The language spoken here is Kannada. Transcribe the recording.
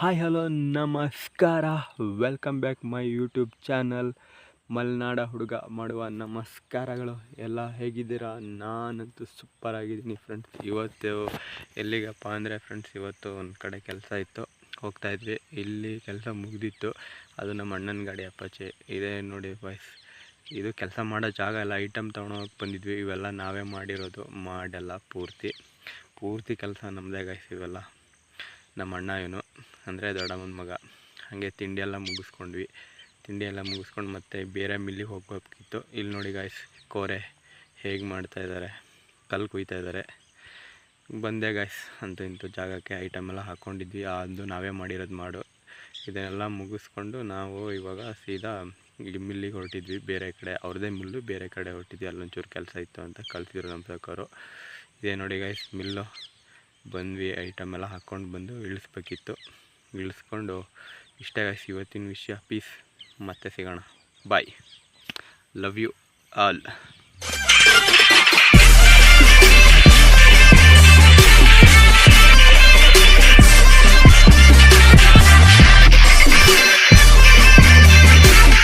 ಹಾಯ್ ಹಲೋ ನಮಸ್ಕಾರ. Welcome back my YouTube channel ಮಲೆನಾಡ ಹುಡುಗ ಮಾಡುವ ನಮಸ್ಕಾರಗಳು. ಎಲ್ಲ ಹೇಗಿದ್ದೀರಾ? ನಾನಂತೂ ಸೂಪರ್ ಆಗಿದ್ದೀನಿ ಫ್ರೆಂಡ್ಸ್ ಇವತ್ತು ಎಲ್ಲಿಗಪ್ಪ ಅಂದರೆ ಫ್ರೆಂಡ್ಸ್ ಇವತ್ತು ಒಂದು ಕಡೆ ಕೆಲಸ ಇತ್ತು. ಹೋಗ್ತಾ ಇದ್ವಿ. ಇಲ್ಲಿ ಕೆಲಸ ಮುಗಿದಿತ್ತು. ಅದು ನಮ್ಮ ಅಣ್ಣನ ಗಾಡಿ ಅಪ್ಪಾಚೆ ಇದೇ ನೋಡಿ ಬಾಯ್ಸ್ ಇದು ಕೆಲಸ ಮಾಡೋ ಜಾಗ ಎಲ್ಲ ಐಟಮ್ ತೊಗೊಂಡೋಗಿ ಬಂದಿದ್ವಿ. ಇವೆಲ್ಲ ನಾವೇ ಮಾಡಿರೋದು. ಮಾಡೆಲ್ಲ, ಪೂರ್ತಿ. ಪೂರ್ತಿ ಕೆಲಸ ನಮ್ಮದೇ ಗಾಯ್ಸ್ ಇವೆಲ್ಲ. ನಮ್ಮ ಅಣ್ಣ ಇವನು. ಅಂದರೆ ದೊಡ್ಡಮ್ಮನ ಮಗ. ಹಾಗೆ ತಿಂಡಿ ಎಲ್ಲ ಮುಗಿಸ್ಕೊಂಡ್ವಿ. ತಿಂಡಿ ಎಲ್ಲ ಮುಗಿಸ್ಕೊಂಡು ಮತ್ತೆ ಬೇರೆ ಮಿಲ್ಲಿಗೆ ಹೋಗಬೇಕಿತ್ತು. ಇಲ್ಲಿ ನೋಡಿ ಗಾಯ್ಸ್ ಕೋರೆ ಹೇಗೆ ಮಾಡ್ತಾ ಇದ್ದಾರೆ ಕಲ್ಲು ಕುಯ್ತಾ ಇದ್ದಾರೆ ಬಂದೆ ಗಾಯ್ಸ್ ಅಂತೂ ಇಂಥ ಜಾಗಕ್ಕೆ ಐಟಮ್ ಎಲ್ಲ ಹಾಕ್ಕೊಂಡಿದ್ವಿ ಅದು ನಾವೇ ಮಾಡಿರೋದು ಮಾಡು. ಇದನ್ನೆಲ್ಲ ಮುಗಿಸ್ಕೊಂಡು ನಾವು ಇವಾಗ ಸೀದಾ ಇಲ್ಲಿ ಮಿಲ್ಲಿಗೆ ಹೊರಟಿದ್ವಿ. ಬೇರೆ ಕಡೆ, ಅವ್ರದ್ದೇ ಮಿಲ್ಲು ಬೇರೆ ಕಡೆ ಹೊರಟಿದ್ವಿ. ಅಲ್ಲೊಂಚೂರು ಕೆಲಸ ಇತ್ತು ಅಂತ ಕಲ್ತಿದ್ರು ನಮ್ಮ ಸಾಕೋರು ಇದೇ ನೋಡಿ ಗಾಯ್ಸ್ ಮಿಲ್ಲು ಬಂದ್ವಿ. ಐಟಮ್ ಎಲ್ಲ ಹಾಕ್ಕೊಂಡು ಬಂದು ಇಳಿಸ್ಬೇಕಿತ್ತು. ಇಳಿಸ್ಕೊಂಡು ಇಷ್ಟ ಗಾಯ್ಸ್ ಇವತ್ತಿನ ವಿಷಯ ಪೀಸ್ ಮತ್ತೆ ಸಿಗೋಣ. Bye love you all